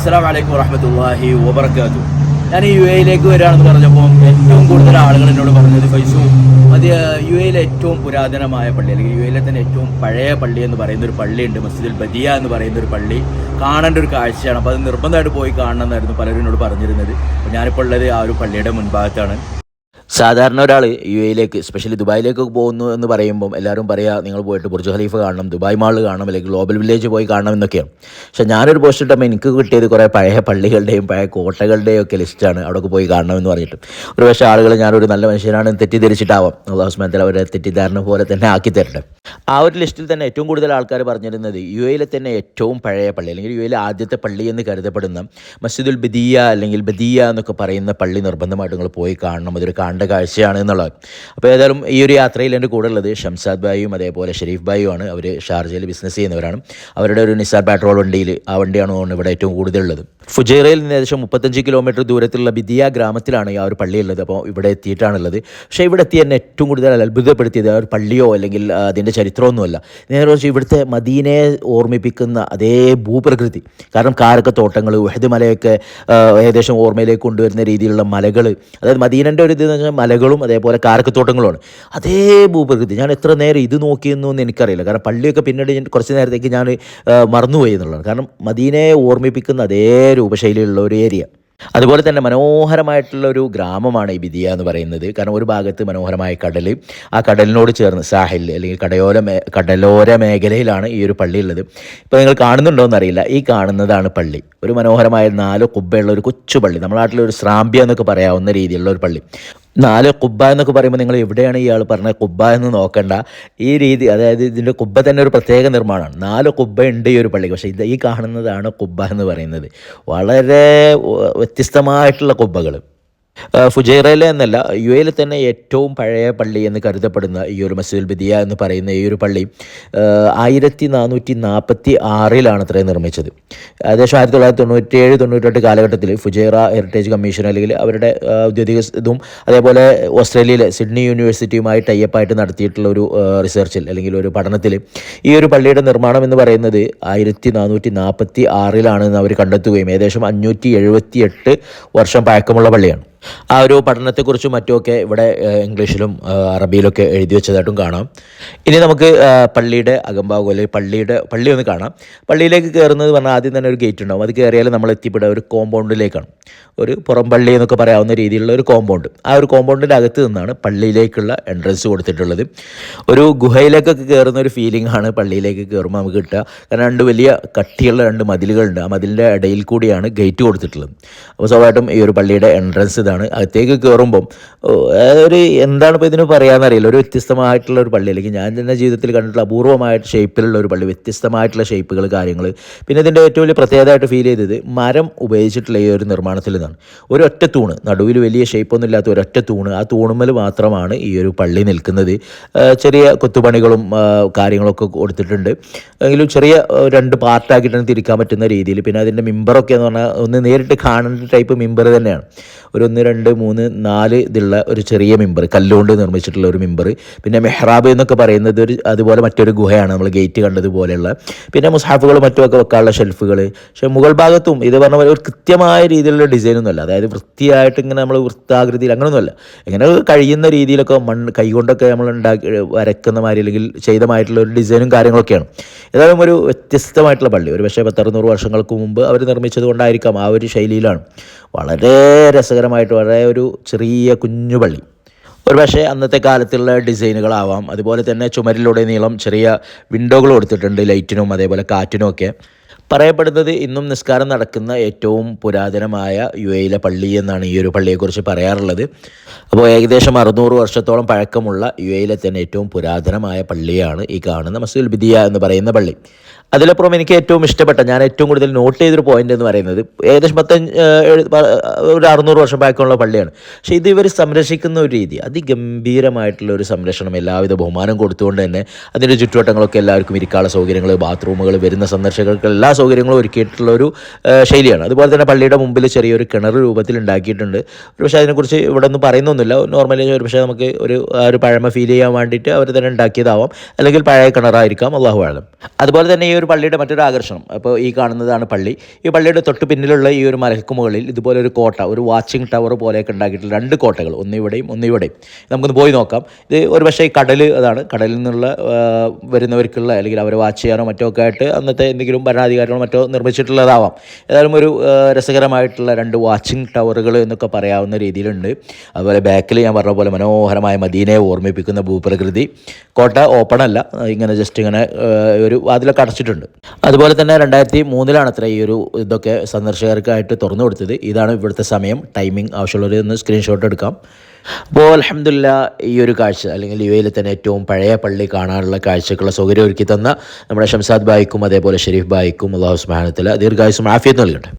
അസ്സാം വലൈക്കും വറഹമത്തല്ലാഹി വബർക്കാത്തു ഞാൻ യു എയിലേക്ക് വരികയാണെന്ന് പറഞ്ഞപ്പോൾ ഏറ്റവും കൂടുതൽ ആളുകൾ എന്നോട് പറഞ്ഞത് ഫൈസു അത് യു എയിലെ ഏറ്റവും പുരാതനമായ പള്ളി അല്ലെങ്കിൽ യു എയിലെ തന്നെ ഏറ്റവും പഴയ പള്ളി എന്ന് പറയുന്ന ഒരു പള്ളിയുണ്ട് മസ്ജിദുൽ ബദിയ എന്ന് പറയുന്ന ഒരു പള്ളി. കാണേണ്ട ഒരു കാഴ്ചയാണ്. അപ്പോൾ അത് നിർബന്ധമായിട്ട് പോയി കാണണം എന്നായിരുന്നു പലരും എന്നോട് പറഞ്ഞിരുന്നത്. അപ്പോൾ ഞാനിപ്പോൾ ഉള്ളത് ആ ഒരു പള്ളിയുടെ മുൻഭാഗത്താണ്. സാധാരണ ഒരാൾ യു എയിലേക്ക് സ്പെഷ്യലി ദുബായിലേക്ക് പോകുന്നു എന്ന് പറയുമ്പോൾ എല്ലാവരും പറയാ നിങ്ങൾ പോയിട്ട് ബുർജ് ഖലീഫ കാണണം ദുബായ് മാൾ കാണണം അല്ലെങ്കിൽ ഗ്ലോബൽ വില്ലേജ് പോയി കാണണം എന്നൊക്കെയാണ് പക്ഷേ ഞാനൊരു പോസ്റ്റ് ഇട്ടപ്പോൾ എനിക്ക് കിട്ടിയത് കുറേ പഴയ പള്ളികളുടെയും പഴയ കോട്ടകളുടെയും ഒക്കെ ലിസ്റ്റാണ് അവിടെ പോയി കാണണം എന്ന് പറഞ്ഞിട്ട്. ഒരു പക്ഷേ ആളുകൾ ഞാനൊരു നല്ല മനുഷ്യനാണ് തെറ്റിദ്ധരിച്ചിട്ടാവാം. അള്ളാഹു സ്മാനത്തിൽ അവരെ തെറ്റിദ്ധാരണ പോലെ തന്നെ ആക്കി തരട്ടെ. ആ ഒരു ലിസ്റ്റിൽ തന്നെ ഏറ്റവും കൂടുതൽ ആൾക്കാർ പറഞ്ഞിരുന്നത് യു എയിലെ തന്നെ ഏറ്റവും പഴയ പള്ളി അല്ലെങ്കിൽ യു എയിലെ ആദ്യത്തെ പള്ളി എന്ന് കരുതപ്പെടുന്ന മസ്ജിദുൽ ബദിയ അല്ലെങ്കിൽ ബദിയ എന്നൊക്കെ പറയുന്ന പള്ളി നിർബന്ധമായിട്ട് നിങ്ങൾ പോയി കാണണം. അതൊരു കാണേണ്ട കാഴ്ചയാണ് എന്നുള്ളത്. അപ്പോൾ ഏതായാലും ഈ ഒരു യാത്രയിൽ എന്റെ കൂടെ ഉള്ളത് ഷംസാദ് ബായിയും അതേപോലെ ഷെരീഫ് ബായിയും ആണ്. അവർ ഷാർജയിൽ ബിസിനസ് ചെയ്യുന്നവരാണ്. അവരുടെ ഒരു നിസാർ പെട്രോൾ വണ്ടിയിൽ ആ വണ്ടിയാണ് ഇവിടെ ഏറ്റവും കൂടുതലുള്ളത് ഫുജൈറയിൽ നിന്ന് ഏകദേശം മുപ്പത്തഞ്ച് കിലോമീറ്റർ ദൂരത്തിലുള്ള ബിദിയ ഗ്രാമത്തിലാണ് ആ ഒരു പള്ളിയുള്ളത് അപ്പോൾ ഇവിടെ എത്തിയിട്ടാണുള്ളത്. പക്ഷേ ഇവിടെ എത്തി എന്നെ ഏറ്റവും കൂടുതൽ അത്ഭുതപ്പെടുത്തിയത് ആ ഒരു പള്ളിയോ അല്ലെങ്കിൽ അതിന്റെ ചരിത്രമൊന്നുമല്ല. നേരെ ഇവിടുത്തെ മദീനയെ ഓർമ്മിപ്പിക്കുന്ന അതേ ഭൂപ്രകൃതി. കാരണം കാരൊക്കെ തോട്ടങ്ങൾ ഉഹദ് മലയൊക്കെ ഏകദേശം ഓർമ്മയിലേക്ക് കൊണ്ടുവരുന്ന രീതിയിലുള്ള മലകൾ അതായത് മദീനന്റെ ഒരു ഇത് വെച്ചാൽ മലകളും അതേപോലെ കാരക്കത്തോട്ടങ്ങളുമാണ്. അതേ ഭൂപ്രകൃതി. ഞാൻ എത്ര നേരം ഇത് നോക്കിയെന്നു എന്ന് എനിക്കറിയില്ല. കാരണം പള്ളിയൊക്കെ പിന്നീട് കുറച്ച് നേരത്തേക്ക് ഞാൻ മറന്നുപോയി എന്നുള്ളതാണ്. കാരണം മദീനയെ ഓർമ്മിപ്പിക്കുന്ന അതേ രൂപശൈലിയുള്ള ഒരു ഏരിയ. അതുപോലെ തന്നെ മനോഹരമായിട്ടുള്ള ഒരു ഗ്രാമമാണ് ഈ ബിദിയ എന്ന് പറയുന്നത്. കാരണം ഒരു ഭാഗത്ത് മനോഹരമായ കടൽ ആ കടലിനോട് ചേർന്ന് സാഹിൽ അല്ലെങ്കിൽ കടയോര മേ കടലോര മേഖലയിലാണ് ഈ ഒരു പള്ളി ഉള്ളത്. ഇപ്പോൾ നിങ്ങൾ കാണുന്നുണ്ടോ എന്നറിയില്ല. ഈ കാണുന്നതാണ് പള്ളി. ഒരു മനോഹരമായ നാല് കുബ്ബയുള്ള ഒരു കൊച്ചു പള്ളി. നമ്മുടെ നാട്ടിലൊരു ശ്രാമ്പ്യ എന്നൊക്കെ പറയാവുന്ന രീതിയിലുള്ള ഒരു പള്ളി. നാല് കുബ്ബ എന്നൊക്കെ പറയുമ്പോൾ നിങ്ങൾ എവിടെയാണ് ഇയാൾ പറഞ്ഞത്? കുബ്ബ എന്ന് നോക്കണ്ട. ഈ രീതി അതായത് ഇതിന്റെ കുബ്ബ തന്നെ ഒരു പ്രത്യേക നിർമ്മാണമാണ്. നാല് കുബ്ബ ഉണ്ട് ഈ ഒരു പള്ളിക്ക്. പക്ഷേ ഇത് ഈ കാണുന്നതാണ് കുബ്ബ എന്ന് പറയുന്നത്. വളരെ വ്യത്യസ്തമായിട്ടുള്ള കുബ്ബകൾ ഫുജൈറയിലെ എന്നല്ല യു എയിൽ തന്നെ ഏറ്റവും പഴയ പള്ളി എന്ന് കരുതപ്പെടുന്ന ഈ ഒരു മസ്ജിദുൽ ബിദിയ എന്ന് പറയുന്ന ഈ ഒരു പള്ളി ആയിരത്തി നാനൂറ്റി നാൽപ്പത്തി ആറിലാണ് അത്രയും നിർമ്മിച്ചത്. ഏകദേശം ആയിരത്തി തൊള്ളായിരത്തി തൊണ്ണൂറ്റി ഏഴ് തൊണ്ണൂറ്റെട്ട് കാലഘട്ടത്തിൽ ഫുജൈറ ഹെറിറ്റേജ് കമ്മീഷൻ അല്ലെങ്കിൽ അവരുടെ ഔദ്യോഗിക ഇതും അതേപോലെ ഓസ്ട്രേലിയയിലെ സിഡ്നി യൂണിവേഴ്സിറ്റിയുമായി ടൈപ്പായിട്ട് നടത്തിയിട്ടുള്ള ഒരു റിസർച്ചിൽ അല്ലെങ്കിൽ ഒരു പഠനത്തിൽ ഈ ഒരു പള്ളിയുടെ നിർമ്മാണം എന്ന് പറയുന്നത് ആയിരത്തി നാനൂറ്റി നാൽപ്പത്തി ആറിലാണെന്ന് അവർ കണ്ടെത്തുകയും ഏകദേശം അഞ്ഞൂറ്റി എഴുപത്തി എട്ട് വർഷം പഴക്കമുള്ള പള്ളിയാണ്. ആ ഒരു പഠനത്തെക്കുറിച്ചും മറ്റുമൊക്കെ ഇവിടെ ഇംഗ്ലീഷിലും അറബിയിലൊക്കെ എഴുതി വെച്ചതായിട്ടും കാണാം. ഇനി നമുക്ക് പള്ളിയുടെ അകംഭാഗം അല്ലെങ്കിൽ പള്ളിയുടെ പള്ളി ഒന്ന് കാണാം. പള്ളിയിലേക്ക് കയറുന്നത് പറഞ്ഞാൽ ആദ്യം തന്നെ ഒരു ഗേറ്റ് ഉണ്ടാവും. അത് കയറിയാൽ നമ്മൾ എത്തിപ്പെടുക ഒരു കോമ്പൗണ്ടിലേക്കാണ് ഒരു പുറം പള്ളി എന്നൊക്കെ പറയാവുന്ന രീതിയിലുള്ള ഒരു കോമ്പൗണ്ട് ആ ഒരു കോമ്പൗണ്ടിന്റെ അകത്ത് നിന്നാണ് പള്ളിയിലേക്കുള്ള എൻട്രൻസ് കൊടുത്തിട്ടുള്ളത്. ഒരു ഗുഹയിലേക്കൊക്കെ കയറുന്ന ഒരു ഫീലിംഗ് ആണ് പള്ളിയിലേക്ക് കയറുമ്പോൾ നമുക്ക് കിട്ടുക. കാരണം രണ്ട് വലിയ കട്ടിയുള്ള രണ്ട് മതിലുകളുണ്ട്. ആ മതിലിന്റെ ഇടയിൽ കൂടിയാണ് ഗേറ്റ് കൊടുത്തിട്ടുള്ളത്. അപ്പോൾ സ്വാഭാവികമായിട്ടും ഈ ഒരു പള്ളിയുടെ എൻട്രൻസ് ഇതാണ്. അകത്തേക്ക് കയറുമ്പം ഒരു എന്താണ് ഇപ്പോൾ ഇതിന് പറയാമെന്നറിയില്ല ഒരു വ്യത്യസ്തമായിട്ടുള്ള ഒരു പള്ളി. അല്ലെങ്കിൽ ഞാൻ തന്നെ ജീവിതത്തിൽ കണ്ടിട്ടുള്ള അപൂർവമായിട്ട് ഷേപ്പിലുള്ള ഒരു പള്ളി. വ്യത്യസ്തമായിട്ടുള്ള ഷേപ്പുകൾ കാര്യങ്ങൾ. പിന്നെ ഇതിന്റെ ഏറ്റവും വലിയ പ്രത്യേകതയായിട്ട് ഫീൽ ചെയ്തത് മരം ഉപയോഗിച്ചിട്ടുള്ള ഈ ഒരു നിർമ്മാണത്തിൽ നിന്നാണ്. ഒരൊറ്റ തൂണ് നടുവിൽ വലിയ ഷേപ്പൊന്നും ഇല്ലാത്ത ഒരൊറ്റ തൂണ് ആ തൂണുമ്മൽ മാത്രമാണ് ഈ ഒരു പള്ളി നിൽക്കുന്നത്. ചെറിയ കൊത്തുപണികളും കാര്യങ്ങളൊക്കെ കൊടുത്തിട്ടുണ്ട്. എങ്കിലും ചെറിയ രണ്ട് പാർട്ടാക്കിയിട്ടാണ് തിരിക്കാൻ പറ്റുന്ന രീതിയിൽ. പിന്നെ അതിന്റെ മിമ്പറൊക്കെ എന്ന് പറഞ്ഞാൽ ഒന്ന് നേരിട്ട് കാണേണ്ട ടൈപ്പ് മിമ്പർ തന്നെയാണ്. ഒരു ഒന്ന് രണ്ട് മൂന്ന് നാല് ഇതുള്ള ഒരു ചെറിയ മിമ്പർ കല്ലുകൊണ്ട് നിർമ്മിച്ചിട്ടുള്ള ഒരു മിമ്പർ പിന്നെ മെഹ്റാബ് എന്നൊക്കെ പറയുന്നത് ഒരു അതുപോലെ മറ്റൊരു ഗുഹയാണ് നമ്മൾ ഗേറ്റ് കണ്ടതുപോലെയുള്ള. പിന്നെ മുസാഫുകൾ മറ്റുമൊക്കെ വെക്കാനുള്ള ഷെൽഫുകൾ പക്ഷേ മുകൾ ഭാഗത്തും ഇത് പറഞ്ഞ പോലെ ഒരു കൃത്യമായ രീതിയിലുള്ള ഡിസൈനൊന്നുമല്ല അതായത് വൃത്തിയായിട്ട് ഇങ്ങനെ നമ്മൾ വൃത്താകൃതിയിൽ അങ്ങനെയൊന്നുമല്ല ഇങ്ങനെ കഴിയുന്ന രീതിയിലൊക്കെ മണ്ണ് കൈകൊണ്ടൊക്കെ നമ്മൾ ഉണ്ടാക്കി വരക്കുന്ന മാതിരി അല്ലെങ്കിൽ ചെയ്തമായിട്ടുള്ള ഒരു ഡിസൈനും കാര്യങ്ങളൊക്കെയാണ്. ഏതായാലും ഒരു വ്യത്യസ്തമായിട്ടുള്ള പള്ളി. ഒരു പക്ഷേ പത്തറുന്നൂറ് വർഷങ്ങൾക്ക് മുമ്പ് അവർ നിർമ്മിച്ചത് കൊണ്ടായിരിക്കാം ആ ഒരു ശൈലിയിലാണ്. വളരെ രസകരമായിട്ട് വളരെ ഒരു ചെറിയ കുഞ്ഞു പള്ളി. ഒരു പക്ഷേ അന്നത്തെ കാലത്തുള്ള ഡിസൈനുകളാവാം. അതുപോലെ തന്നെ ചുമരിലൂടെ നീളം ചെറിയ വിൻഡോകൾ കൊടുത്തിട്ടുണ്ട് ലൈറ്റിനും അതേപോലെ കാറ്റിനും ഒക്കെ. പറയപ്പെടുന്നത് ഇന്നും നിസ്കാരം നടക്കുന്ന ഏറ്റവും പുരാതനമായ യു എയിലെ പള്ളി എന്നാണ് ഈ ഒരു പള്ളിയെക്കുറിച്ച് പറയാറുള്ളത്. അപ്പോൾ ഏകദേശം അറുന്നൂറ് വർഷത്തോളം പഴക്കമുള്ള യു എയിലെ തന്നെ ഏറ്റവും പുരാതനമായ പള്ളിയാണ് ഈ കാണുന്ന മസ്ജിദുൽ ബിദിയ എന്ന് പറയുന്ന പള്ളി. അതിലപ്പുറം എനിക്ക് ഏറ്റവും ഇഷ്ടപ്പെട്ട ഞാൻ ഏറ്റവും കൂടുതൽ നോട്ട് ചെയ്തൊരു പോയിന്റ് എന്ന് പറയുന്നത് ഏകദേശം പത്തഞ്ച് ഏഹ്, എഴു- പ- ഒരു അറുന്നൂറ് വർഷം പഴക്കമുള്ള പള്ളിയാണ്. പക്ഷേ ഇത് ഇവർ സംരക്ഷിക്കുന്ന ഒരു രീതി അതിഗംഭീരമായിട്ടുള്ള ഒരു സംരക്ഷണം എല്ലാവിധ ബഹുമാനം കൊടുത്തുകൊണ്ട് തന്നെ അതിന്റെ ചുറ്റുവട്ടങ്ങളൊക്കെ എല്ലാവർക്കും ഇരിക്കാനുള്ള സൗകര്യങ്ങൾ ബാത്റൂമുകൾ വരുന്ന സന്ദർശകർക്ക് എല്ലാ സൗകര്യങ്ങളും ഒരുക്കിയിട്ടുള്ള ഒരു ശൈലിയാണ്. അതുപോലെ തന്നെ പള്ളിയുടെ മുമ്പിൽ ചെറിയൊരു കിണർ രൂപത്തിൽ ഉണ്ടാക്കിയിട്ടുണ്ട്. പക്ഷേ അതിനെക്കുറിച്ച് ഇവിടെ ഒന്നും പറയുന്നൊന്നുമില്ല. നോർമലി ഒരു പക്ഷേ നമുക്ക് ഒരു ഒരു പഴമ ഫീൽ ചെയ്യാൻ വേണ്ടിയിട്ട് അവർ തന്നെ ഉണ്ടാക്കിയതാവാം. അല്ലെങ്കിൽ പഴയ കിണറായിരിക്കാം അള്ളാഹു ആലം അതുപോലെ തന്നെ ഈ ഒരു പള്ളിയുടെ മറ്റൊരു ആകർഷണം. അപ്പോൾ ഈ കാണുന്നതാണ് പള്ളി. ഈ പള്ളിയുടെ തൊട്ട് പിന്നിലുള്ള ഈ ഒരു മലക്ക് മുകളിൽ ഇതുപോലെ ഒരു കോട്ട ഒരു വാച്ചിങ് ടവർ പോലെയൊക്കെ രണ്ട് കോട്ടകൾ ഒന്ന് ഇവിടെയും ഒന്ന് ഇവിടെയും. നമുക്കൊന്ന് പോയി നോക്കാം. ഇത് ഒരു പക്ഷേ ഈ കടൽ അതാണ്. കടലിൽ നിന്നുള്ള വരുന്നവർക്കുള്ള അല്ലെങ്കിൽ അവരെ വാച്ച് ചെയ്യാനോ മറ്റോ ഒക്കെ ആയിട്ട് അന്നത്തെ എന്തെങ്കിലും ഭരണാധികാരികളോ മറ്റോ നിർമ്മിച്ചിട്ടുള്ളതാവാം. ഏതായാലും ഒരു രസകരമായിട്ടുള്ള രണ്ട് വാച്ചിങ് ടവറുകൾ എന്നൊക്കെ പറയാവുന്ന രീതിയിലുണ്ട്. അതുപോലെ ബാക്കിൽ ഞാൻ പറഞ്ഞ പോലെ മനോഹരമായ മദീനയെ ഓർമ്മിപ്പിക്കുന്ന ഭൂപ്രകൃതി. കോട്ട ഓപ്പൺ അല്ല. ഇങ്ങനെ ജസ്റ്റ് ഇങ്ങനെ ഒരു അതിലൊക്കെ അടച്ചിട്ടുണ്ട്. അതുപോലെ തന്നെ രണ്ടായിരത്തി മൂന്നിലാണ് അത്ര ഈ ഒരു ഇതൊക്കെ സന്ദർശകർക്കായിട്ട് തുറന്നു കൊടുത്തത്. ഇതാണ് ഇവിടുത്തെ സമയം. ടൈമിംഗ് ആവശ്യമുള്ളവർ ഒന്ന് സ്ക്രീൻഷോട്ട് എടുക്കാം. അപ്പോൾ അലഹമില്ല ഈ ഒരു കാഴ്ച അല്ലെങ്കിൽ യു എയിൽ തന്നെ ഏറ്റവും പഴയ പള്ളി കാണാനുള്ള കാഴ്ചക്കുള്ള സൗകര്യം ഒരുക്കി തന്ന നമ്മുടെ ഷംസാദ് ബായിക്കും അതേപോലെ ഷെരീഫ് ബായിക്കും അള്ളാഹു സ്മാനത്തിൽ ദീർഘായുസും ആഫിയത്ത് നൽകട്ടെ.